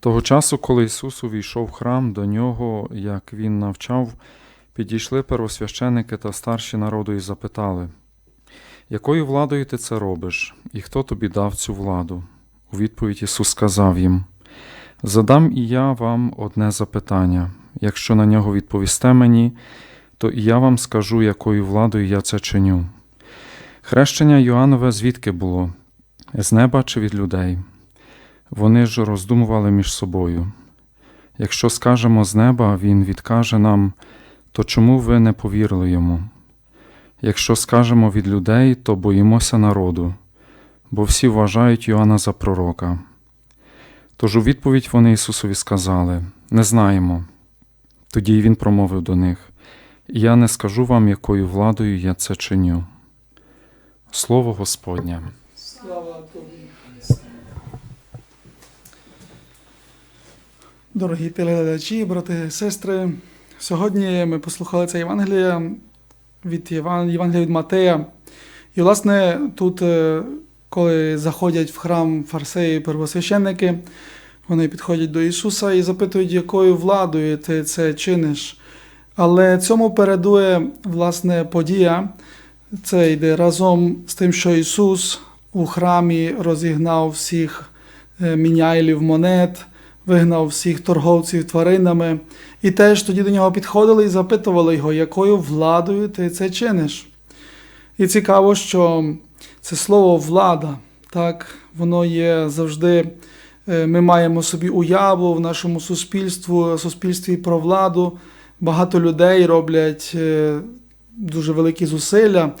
Того часу, коли Ісус увійшов в храм, до нього, як він навчав, підійшли первосвященики та старші народу і запитали, якою владою ти це робиш, і хто тобі дав цю владу? У відповідь Ісус сказав їм: Задам і я вам одне запитання. Якщо на нього відповісте мені, то і я вам скажу, якою владою я це чиню. Хрещення Йоаннове звідки було? З неба чи від людей? Вони ж роздумували між собою. Якщо скажемо з неба, він відкаже нам, то чому ви не повірили йому? Якщо скажемо від людей, то боїмося народу, бо всі вважають Йоанна за пророка. Тож у відповідь вони Ісусові сказали Не знаємо. Тоді й він промовив до них Я не скажу вам, якою владою я це чиню. Слово Господнє. Слава тобі. Дорогі телеглядачі, брати і сестри, сьогодні ми послухали це Євангелія від Єван- Євангелія від Матея. І, власне, тут, е, коли заходять в храм фарсеї первосвященники, вони підходять до Ісуса і запитують, якою владою ти це чиниш. Але цьому передує власне подія. Це йде разом з тим, що Ісус у храмі розігнав всіх е, міняйлів монет, вигнав всіх торговців тваринами. І теж тоді до нього підходили і запитували його, якою владою ти це чиниш. І цікаво, що це слово влада, так, воно є завжди. е, Ми маємо собі уяву в нашому суспільству, суспільстві про владу. Багато людей роблять е, дуже великі зусилля.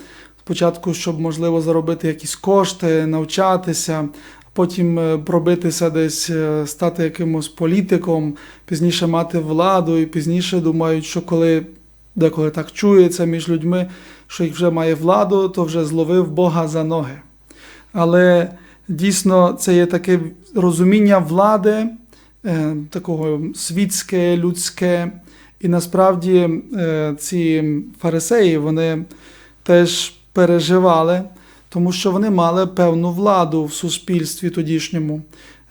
Спочатку, щоб можливо заробити якісь кошти, навчатися, потім е, пробитися десь, е, стати якимось політиком, пізніше мати владу, і пізніше думають, що коли деколи так чується між людьми, що їх вже має владу, то вже зловив Бога за ноги. Але дійсно це є таке розуміння влади, е, такого світське, людське. І насправді ці фарисеї вони теж переживали, тому що вони мали певну владу в суспільстві тодішньому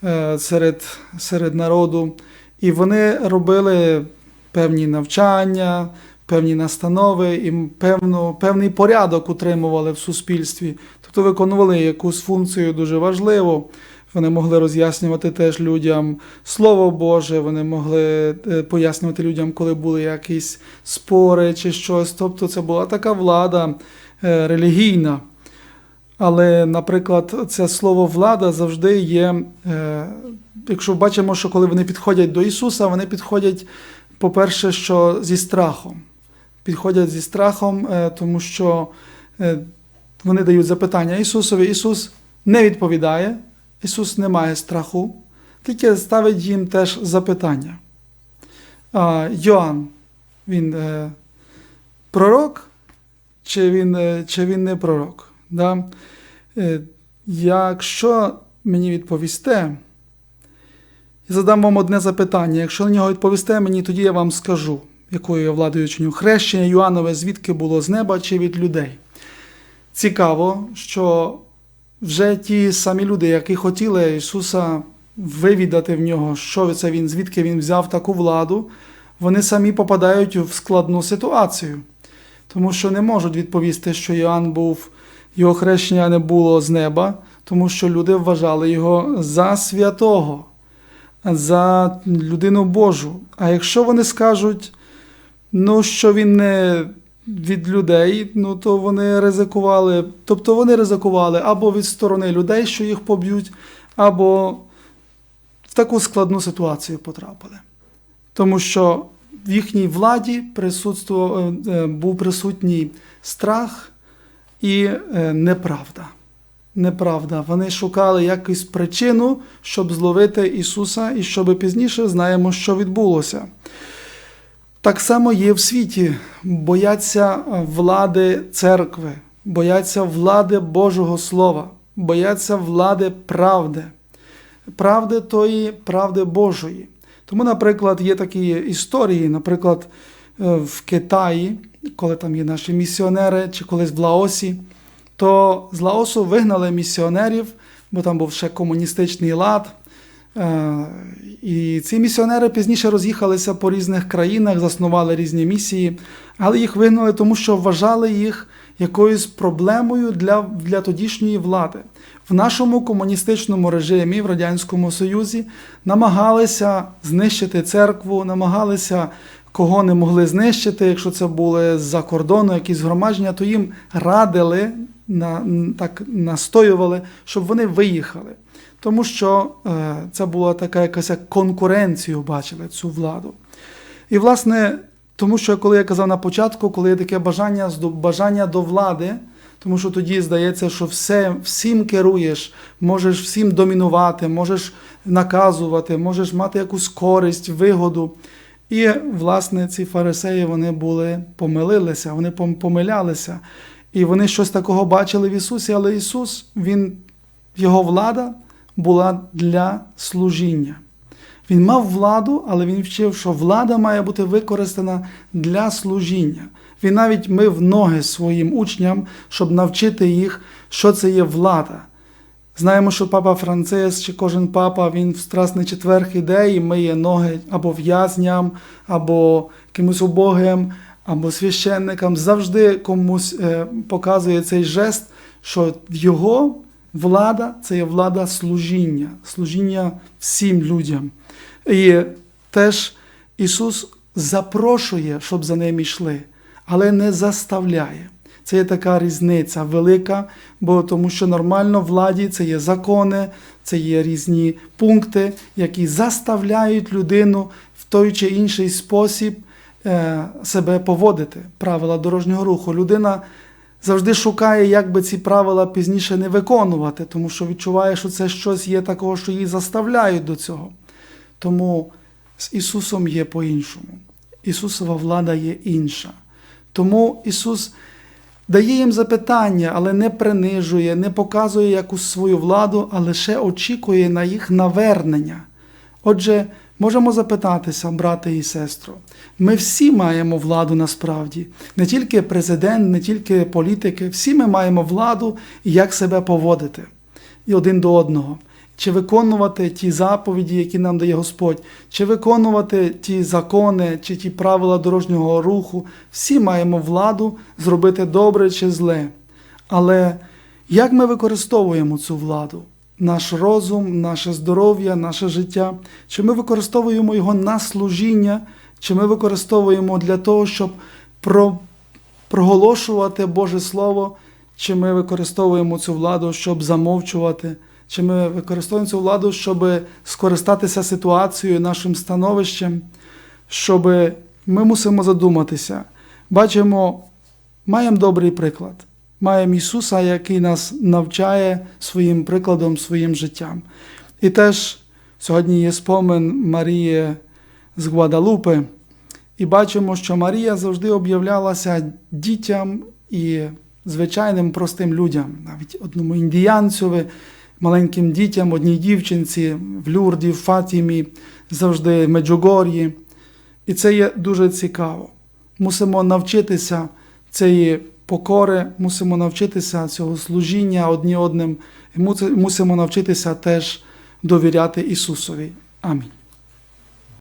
е, серед, серед народу. І вони робили певні навчання, певні настанови і певну, певний порядок утримували в суспільстві. Тобто виконували якусь функцію дуже важливу. Вони могли роз'яснювати теж людям Слово Боже, вони могли е, пояснювати людям, коли були якісь спори чи щось. Тобто це була така влада е, релігійна. Але, наприклад, це слово влада завжди є. е, Якщо бачимо, що коли вони підходять до Ісуса, вони підходять, по-перше, що зі страхом. Підходять зі страхом, е, тому що е, вони дають запитання Ісусові. Ісус не відповідає, Ісус не має страху, тільки ставить їм теж запитання. Йоанн, він пророк, чи він, чи він не пророк? Да? Е, якщо мені відповісте, я задам вам одне запитання. Якщо на нього відповісте мені, тоді я вам скажу, якою я владою чиню. Хрещення Йоаннове звідки було з неба чи від людей. Цікаво, що вже ті самі люди, які хотіли Ісуса вивідати в нього, що це він, звідки він взяв таку владу, вони самі попадають в складну ситуацію, тому що не можуть відповісти, що Йоанн був, його хрещення не було з неба, тому що люди вважали його за святого, за людину Божу. А якщо вони скажуть, ну, що він не від людей, ну то вони ризикували. Тобто вони ризикували або від сторони людей, що їх поб'ють, або в таку складну ситуацію потрапили. Тому що в їхній владі е, е, був присутній страх і е, неправда. Неправда. Вони шукали якусь причину, щоб зловити Ісуса, і щоб пізніше знаємо, що відбулося. Так само є в світі. Бояться е, влади церкви, бояться влади Божого Слова, бояться влади правди, правди тої, правди Божої. Тому, наприклад, є такі історії, наприклад, е, в Китаї, коли там є наші місіонери, чи колись в Лаосі, то з Лаосу вигнали місіонерів, бо там був ще комуністичний лад. е, І ці місіонери пізніше роз'їхалися по різних країнах, заснували різні місії, але їх вигнали, тому що вважали їх якоюсь проблемою для, для тодішньої влади. В нашому комуністичному режимі в Радянському Союзі намагалися знищити церкву, намагалися кого не могли знищити, якщо це були з-за кордону якісь громадження, то їм радили, на, так настоювали, щоб вони виїхали. Тому що е, це була така якась як конкуренцію, бачили цю владу. І, власне, тому що, коли я казав на початку, коли є таке бажання, бажання до влади, тому що тоді здається, що все, всім керуєш, можеш всім домінувати, можеш наказувати, можеш мати якусь користь, вигоду. І, власне, ці фарисеї вони були помилилися, вони пом- помилялися. І вони щось такого бачили в Ісусі, але Ісус, Він, Його влада була для служіння. Він мав владу, але він вчив, що влада має бути використана для служіння. Він навіть мив ноги своїм учням, щоб навчити їх, що це є влада. Знаємо, що папа Франциск чи кожен папа він в Страсний четверг іде і миє ноги або в'язням, або якимось убогим, або священникам. Завжди комусь е, показує цей жест, що його влада це є влада служіння, служіння всім людям. І теж Ісус запрошує, щоб за ним йшли, але не заставляє. Це є така різниця велика, бо тому що нормально владі це є закони, це є різні пункти, які заставляють людину в той чи інший спосіб е, себе поводити. Правила дорожнього руху. Людина завжди шукає, як би ці правила пізніше не виконувати, тому що відчуває, що це щось є такого, що її заставляють до цього. Тому з Ісусом є по-іншому. Ісусова влада є інша. Тому Ісус дає їм запитання, але не принижує, не показує якусь свою владу, а лише очікує на їх навернення. Отже, можемо запитатися, брате і сестро, ми всі маємо владу насправді, не тільки президент, не тільки політики, всі ми маємо владу і як себе поводити і один до одного. Чи виконувати ті заповіді, які нам дає Господь, чи виконувати ті закони, чи ті правила дорожнього руху, всі маємо владу зробити добре чи зле. Але як ми використовуємо цю владу? Наш розум, наше здоров'я, наше життя, чи ми використовуємо його на служіння, чи ми використовуємо для того, щоб про, проголошувати Боже Слово, чи ми використовуємо цю владу, щоб замовчувати, чи ми використовуємо цю владу, щоб скористатися ситуацією, нашим становищем, щоб ми мусимо задуматися. Бачимо, маємо добрий приклад. Маємо Ісуса, який нас навчає своїм прикладом, своїм життям. І теж сьогодні є спомин Марії з Гвадалупи, і бачимо, що Марія завжди об'являлася дітям і звичайним простим людям, навіть одному індіянцеві, маленьким дітям, одній дівчинці в Люрді, в Фатімі, завжди в Меджугор'ї. І це є дуже цікаво. Мусимо навчитися цієї покори, мусимо навчитися цього служіння одні одним, і мусимо навчитися теж довіряти Ісусові. Амінь.